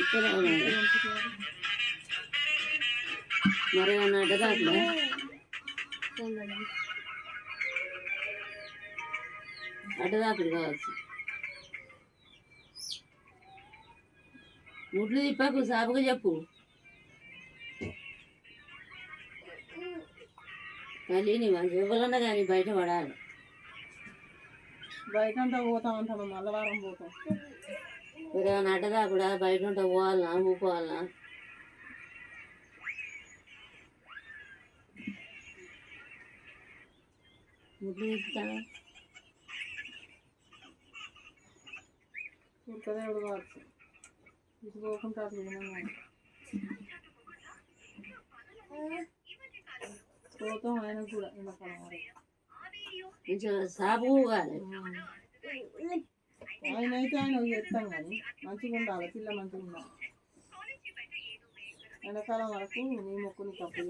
ఇక్కడ ఉన్నాయి. మరి ఏమన్నా అడ్డదాట్లే అడ్డదాకుడు కావచ్చు ముట్లు తిప్పకు సాపుగా చెప్పు మళ్ళీ నీ మంచి ఎవరన్నా కానీ బయట పడాలి బయట అంతా పోతాం అంటాను మళ్ళీ పోతాం మీరు ఏమైనా అడ్డదాకుడా బయట ఉంటే పోవాలనా ఊపోవాలనా ముట్లు తిప్పుతావా ఉత్తదేవుడు కావచ్చు ఇటు పోకుండా అట్లా వినను. పోతాం ఆయన కూడా ఎండాకాలం వరకు కొంచెం సాపు కాదు ఆయన అయితే ఆయన చెప్తాం కానీ మంచిగా ఉండాలి పిల్ల మంచిగా ఉండాలి ఎండాకాలం వరకు నీ మొక్కుని తప్పు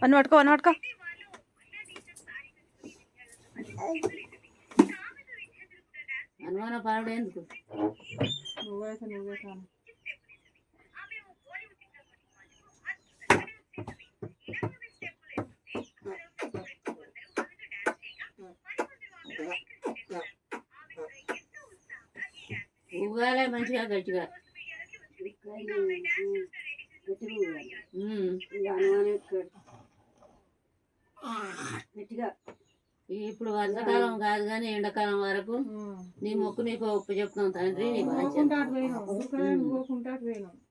వన్ పట్టుకో వన్ పట్టుకో. అనుమాన పడడం ఎందుకు నువ్వైతే నువ్వే కానీ. ఊగాలే మంచిగా గట్టిగా. గట్టిగా. ఇప్పుడు వర్షాకాలం కాదు కానీ ఎండాకాలం వరకు నీ మొక్కు నీకు ఒప్పు చెప్తున్నాం తండ్రి నీ